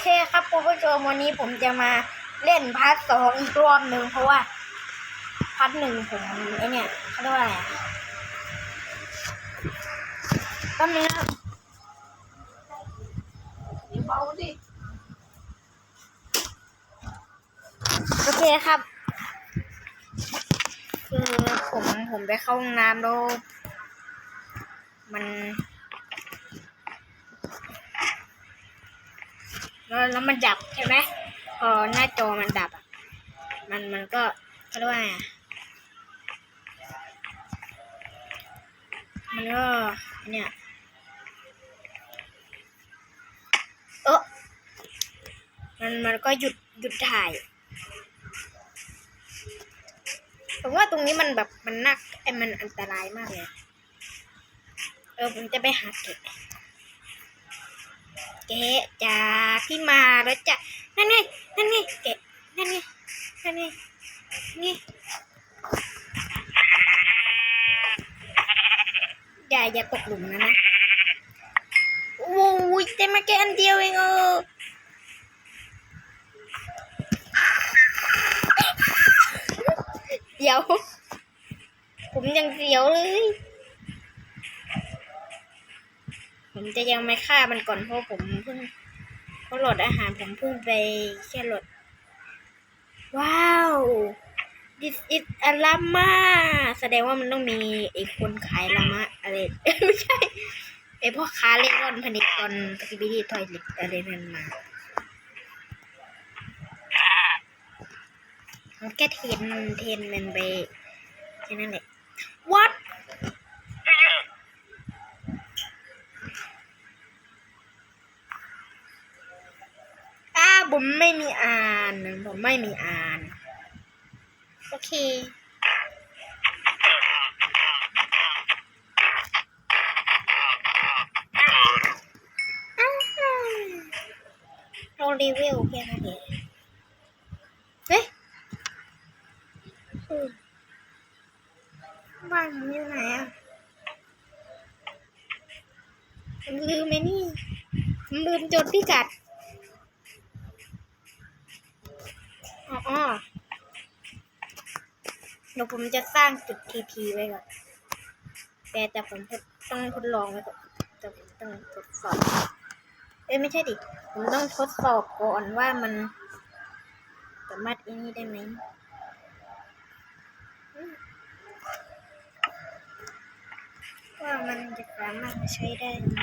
เคครับคุณผู้ชมวันนี้ผมจะมาเล่นพาร์ทสองอีกรอบหนึ่งเพราะว่าพาร์ทหนึ่งผมไอเนี่ยเขาเรียกว่าอะไรอะแป๊บนึงครับเบาดิโอเคครับคือผมผมไปเข้าห้องน้ำแล้วมัน แล้วแล้วมันดับใช่ไหมพอหน้าจอมันดับอะมันมันก็เขาเรียกว่าไงอะมันก็เนี่ยเออมันมันก็หยุดหยุดถ่ายผมว่าตรงนี้มันแบบมันนักไอ้มันอันตรายมากเลย เออผมจะไปหาเกะ เกะจ้าพี่มาแล้วจ้ะนั่นไงนั่นไงเกะนั่นไงนั่นไงนี่อย่าอย่าตกหลุมนะนะโอ้ยแต่มาแค่อันเดียวเองเออเดี๋ยว ผมยังเสียวเลย จะยังไม่ฆ่ามันก่อนเพราะผมเพิ่งเพราะโหลดอาหารผมเพิ่งไปแค่โหลด ว้าว this is a llama แสดงว่ามันต้องมีไอ้คนขายลามะอะไรไม่ใช่ไอ้พ่อค้าเล่ร่อนพนิกตอนสกิบิดีทอยเล็กอะไรนั่นมาแค่เทนเทนมันไปแค่นั้นแหละ what อ้า ผมไม่มีอ่าน ผมไม่มีอ่าน โอเคอ้าวเรารีวิวแค่นั้นเองเฮ้ยบ้านผมอยู่ไหนอะผมลืมไหมนี่ผมลืมจดพิกัด อ๋ออเดี๋ยวผมจะสร้างจุดทีพีไว้ก่อน แต่แต่ผมต้องทดลองไว้ก่อนแต่ผมต้องทดสอบ เอ้ยไม่ใช่ดิ ผมต้องทดสอบก่อนว่ามันสามารถอ้นี่ได้ไหมว่ามันจะสามารถใช้ได้ไหม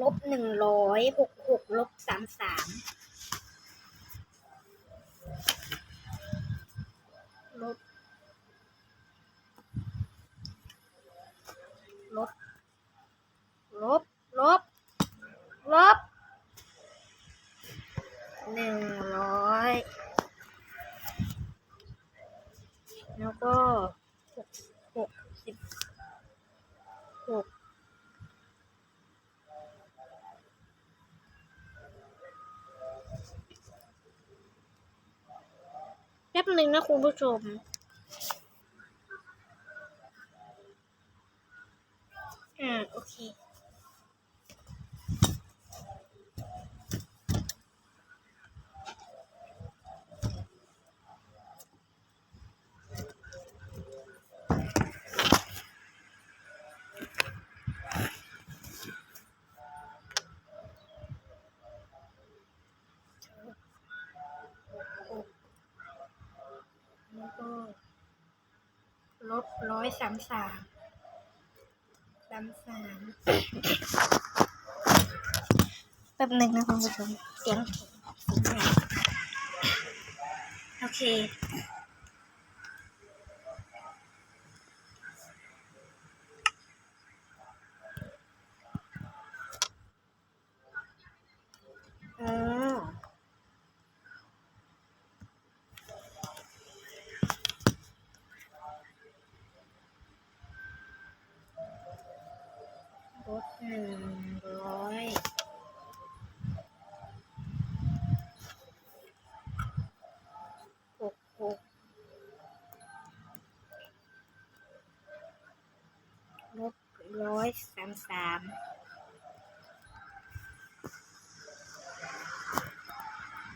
ลบหนึ่งร้อยหกหกลบสามสามลบลบลบ ลบ ลบ หนึ่งร้อย แล้วก็หกหกสิบหกแป๊บห นะคุณผู้ชม อ่า โอเค แล้วก็ลบร้อ ยสามสามสามสามแป๊บหนึ่งนะคุณผู้ชมเสียงเสียงโอเค หกลบร้อยสามสาม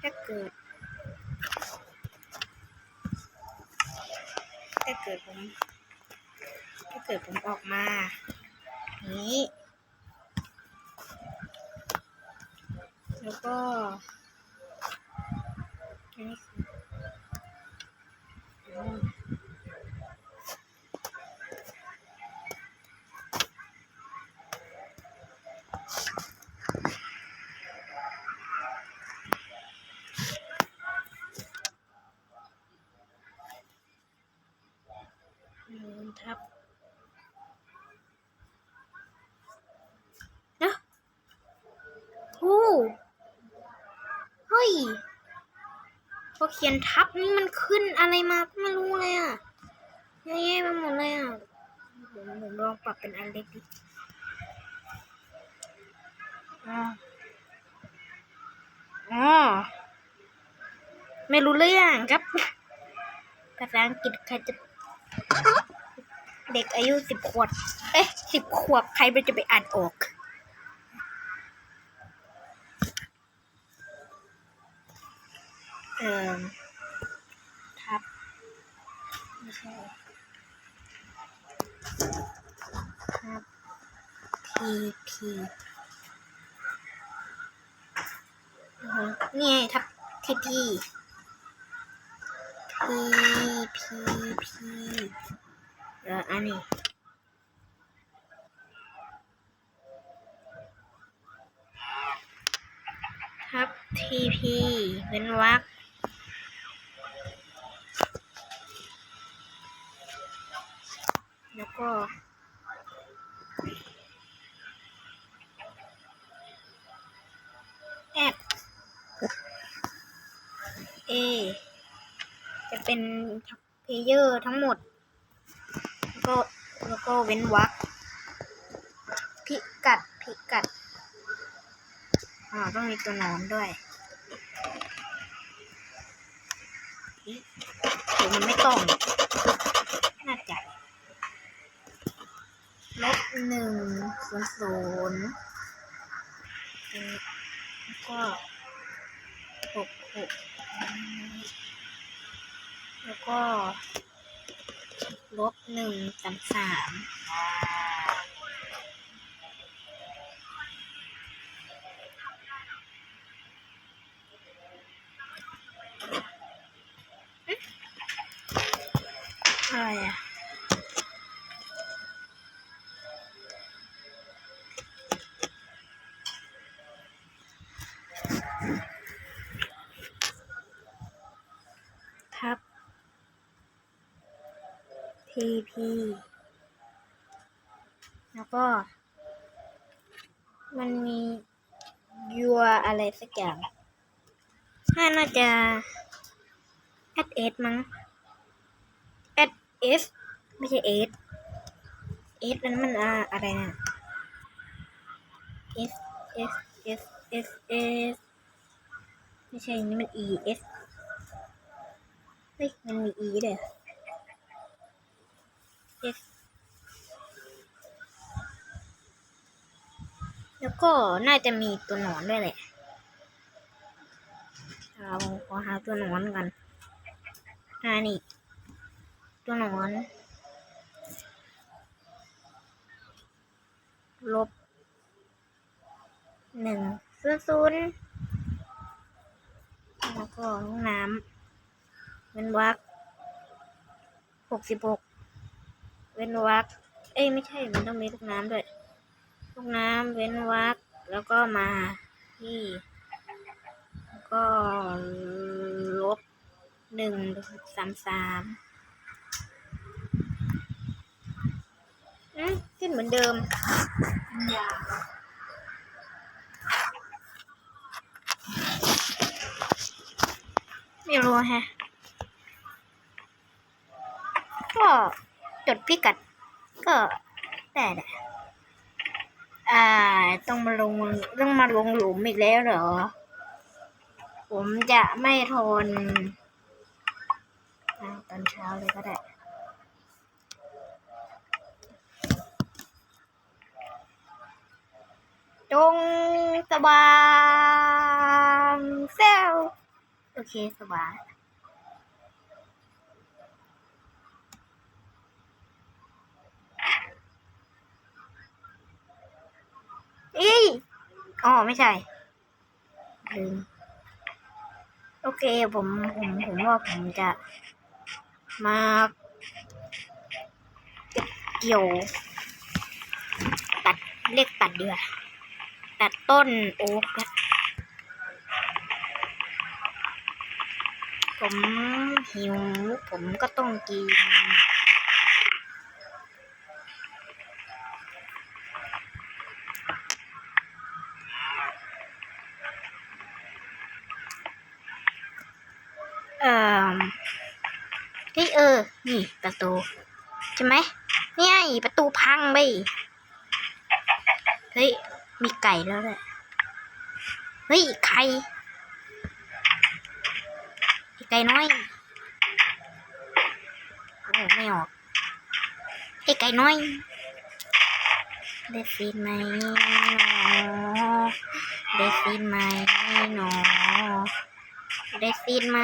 ถ้าเกิด ถ้าเกิดผมถ้าเกิดผมออกมา นี้ แล้วก็นนี้คือ Mm-hmm. พอเขียนทับนี่มันขึ้นอะไรมาก็ไม่รู้เลยอะเยอะแยะไปหมดเลยอะผมผมลองปรับเป็นอันเล็กดิอ๋ออ๋อไม่รู้เรื่องครับภาษาอังกฤษใครจะ เด็กอายุสิบขวบ เอ๊ะสิบขวบใครมันจะไปอ่านออก เอ่อทับไม่ใช่ทับพีพีนี่ไงทับทีพีพีพีพีเอ่ออันนี้ทับทีพีเว้นวร ก็แอด A จะเป็นเพลเยอร์ทั้งหมด แล้วก็แล้วก็เว้นวรรคพิกัดพิกัดอ่าต้องมีตัวหนอนด้วยมันไม่ต้อง น่าจะ หนึ่งศูนย์ศูนย์แล้วก็หกหกแล้วก็ลบหนึ่งสามสามอ๊ะอะไรอะ PP แล้วก็ มันมียัวอะไรสักอย่างน่าน่าจะ at s มั้ง at s ไม่ใช่ s s นั้นมันอะอะไรนะ s s s s s ไม่ใช่นี่มัน e s เฮ้ย มันมี e ด้วย แล้วก็น่าจะมีตัวหนอนด้วยแหละ เราขอหาตัวหนอนกันอ่านี่ ตัวหนอน ลบหนึ่งศูนย์ศูนย์แล้วก็ห้องน้ำเว้นวรรคหกสิบหก เว้นวรรคเอ้ยไม่ใช่มันต้องมีลูกน้ำด้วยลูกน้ำเว้นวรรคแล้วก็มาที่ก็ลบหนึ่งสามสามอืมขึ้นเหมือนเดิมไม่รู้แฮะก็ จดพิกัด ก็ได้แหละอ่า ต้องมาลงต้องมาลงหลุมอีกแล้วเหรอ ผมจะไม่ทนอตอนเช้าเลยก็ได้จงสว่างเซลโอเคสว่าง อีอ๋อไม่ใช่ลืมโอเคผมผมผมว่าผมจะมาเกี่ยว ตัดเรียกตัดเดีกว่าตัดต้นโอ๊กนะผมหิว ผมก็ต้องกิน ประตูใช่ไหมเนี่ยประตูพังไปเฮ้ยมีไก่แล้วแหละเฮ้ยไข่ไอไก่น้อยโอ้ไม่ออกไอ้ไก่น้อยได้ฟีนไหมหนอได้ฟีนไหมหนอได้ฟีนไหม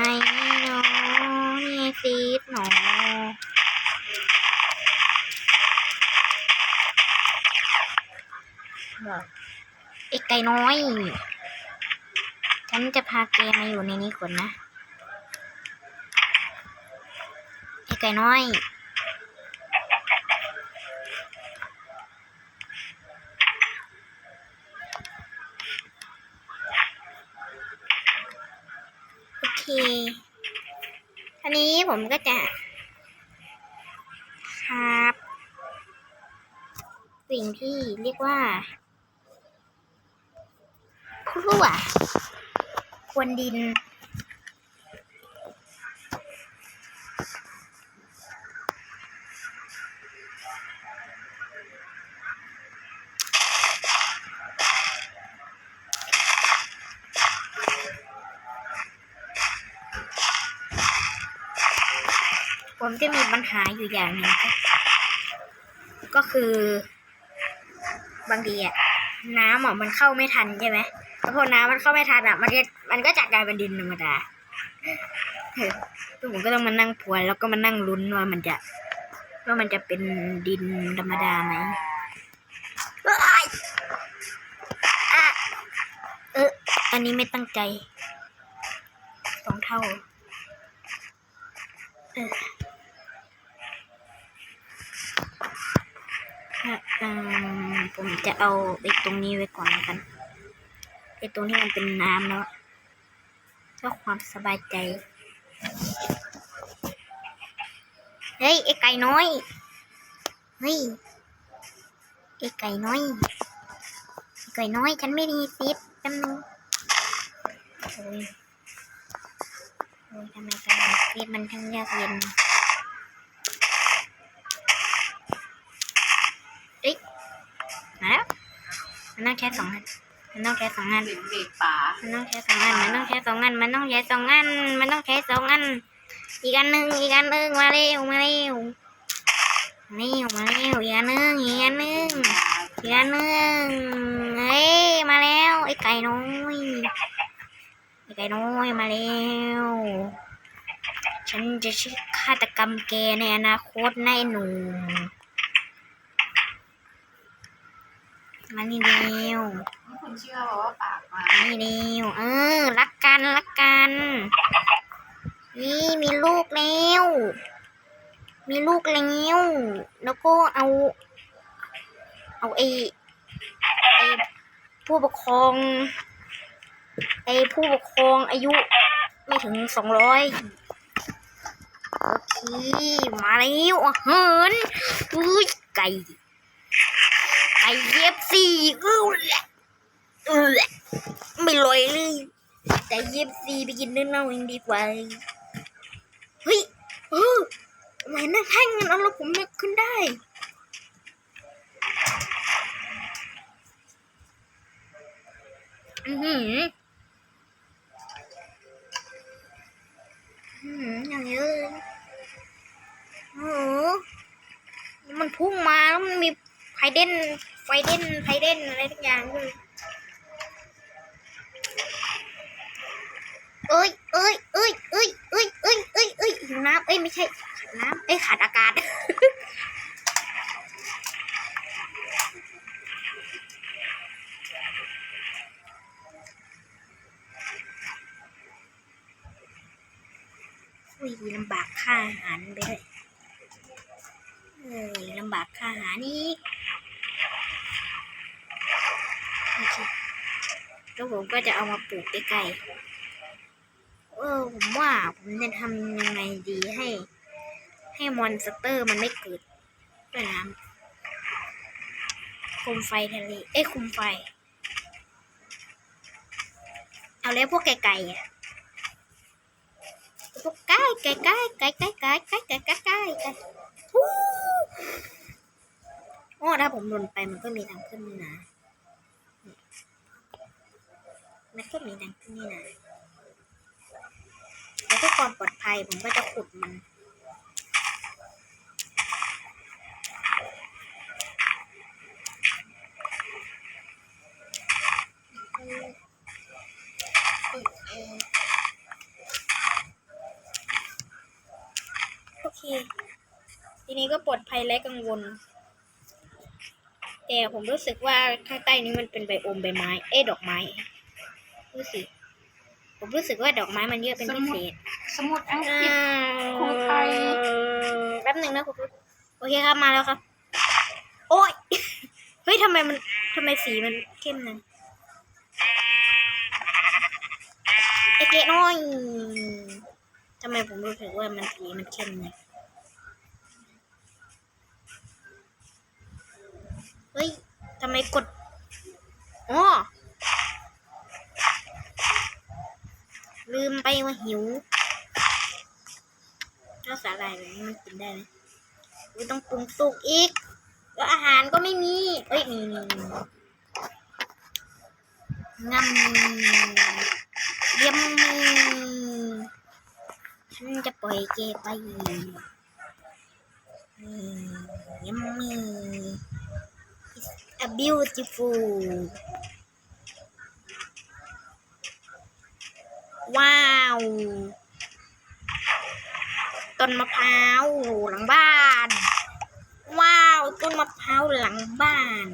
หนอนี่ฟีดหนอ ไก่น้อย ฉันจะพาแกมาอยู่ในนี้ก่อนนะ ไอ้ไก่น้อยโอเคอันนี้ผมก็จะ ครับ สิ่งที่เรียกว่า พลั่วควนดิน ผมจะมีปัญหาอยู่อย่างหนึ่งก็คือ บางทีอะน้ำอะมันเข้าไม่ทันใช่ไหม แล้วพอน้ำมันเข้าไม่ทันอะ มันจะมันก็จะกลายเป็นดินธรรมดาเออแล้วผมก็ต้องมานั่งพวนแล้วก็มานั่งลุ้นว่ามันจะว่ามันจะเป็นดินธรรมดาไหมเอออันนี้ไม่ตั้งใจสองเท่าเออผมจะเอาไอ้ตรงนี้ไว้ก่อนแล้วกัน ไอตรงที่มันเป็นน้ำแล้วเพื่อความสบายใจ เฮ้ย ไอไก่น้อย เฮ้ย ไอไก่น้อยไอไก่น้อย ฉันไม่มีซิปแป๊บนึงโอ้ยโอ้ยทำไมการหาซิปมันทั้งยากเย็นเอ้ยมาแล้วมันต้องใช้สองอัน มันต้องใช้สองอันเด็กเด็กป่ามันต้องใช้สองอัน มันต้องใช้สองอัน มันต้องใช้สองอัน มันต้องใช้สองอัน อีกอันหนึ่งอีกอันหนึ่งมาเร็วมาเร็วมาเร็วมาเร็วอีกอันหนึ่งอีกอันหนึ่งอีกอันหนึ่งเฮ้ยมาแล้วไอ้ไก่น้อยไอ้ไก่น้อยมาแล้วฉันจะชื่อฆาตกรรมแกในอนาคตนายหนุ่มมานี่เดียว คุณเชื่อว่าปากมานี่เดียวเออรักกันรักกัน นี่มีลูกแล้ว มีลูกแล้วแล้วก็เอา เอาไอไอผู้ปกครองไอผู้ปกครองอายุไม่ถึงสองร้อยโอเคมาแล้วอาหารอุ้ยไก่ไก่เย็บสี่อื้อ ไม่ลอยเลยไก่เย็บสี่ไปกินเนื้อเน่าเองดีกว่า เฮ้ยเออทำไมนั่งแท่งมันเอาแล้วผมนึกขึ้นได้อือหืออือหืออย่างเยอะเลยโอ้โหมันพุ่งมาแล้วมันมีไฟเด่นไฟเด่นไฟเด่นอะไรทุกอย่างเลย เอ้ยเอ้ยเอ้ยเอ้ยเอ้ยเอ้ยเอ้ยเอ้ยหิวน้ำเอ้ยไม่ใช่น้ำเอ้ยขาดอากาศอุ้ยลำบากค่าหันไปเลยเอ้ยลำบากค่าอาหาโอเคแล้วผมก็จะเอามาปลูกใกล้ เออผมว่าผมจะทำยังไงดีให้ ให้มอนสเตอร์มันไม่เกิดด้วยน้ำคุมไฟทะเลเอ้คุมไฟ เอาแล้วพวกไก่ๆอะพวกไก่ไก่ไก่ไก่ไก่ไก่ไก่ไก่ไก่ไก่ไก่โอ้ถ้าผมหล่นไปมันก็มีทางขึ้นนี่นะมันก็มีทางขึ้นนี่นะ ความปลอดภัยผมก็จะขุดมันโอเค ทีนี้ก็ปลอดภัยและกังวล แต่ผมรู้สึกว่าข้างใต้นี้มันเป็นใบโอมใบไม้ เอ้ยดอกไม้ รู้สิผมรู้สึกว่าดอกไม้มันเยอะเป็นพิเศษ สมุดอังอ่ากฤษครูไทยแป๊บหนึ่งนะคุณผู้โอเคครับมาแล้วครับ โอ้ยเฮ้ยทำไมมันทำไมสีมันเข้มนังไอเกะน้อยทำไมผมรู้สึกว่ามันสีมันเข้มนังเฮ้ยทำไมกดอ๋อลืมไปว่าหิว ถ้าสาหร่ายแบบนี้มันกินได้ไหมอุ๊ยต้องปรุงสุกอีก แล้วอาหารก็ไม่มี เอ้ยนี่นี่นี่งำยี่ยมมีฉันจะปล่อยเกไปยี่ยมมี It's a beautiful ว้าว ต้นมะพร้าวหลังบ้าน ว้าว ต้นมะพร้าวหลังบ้าน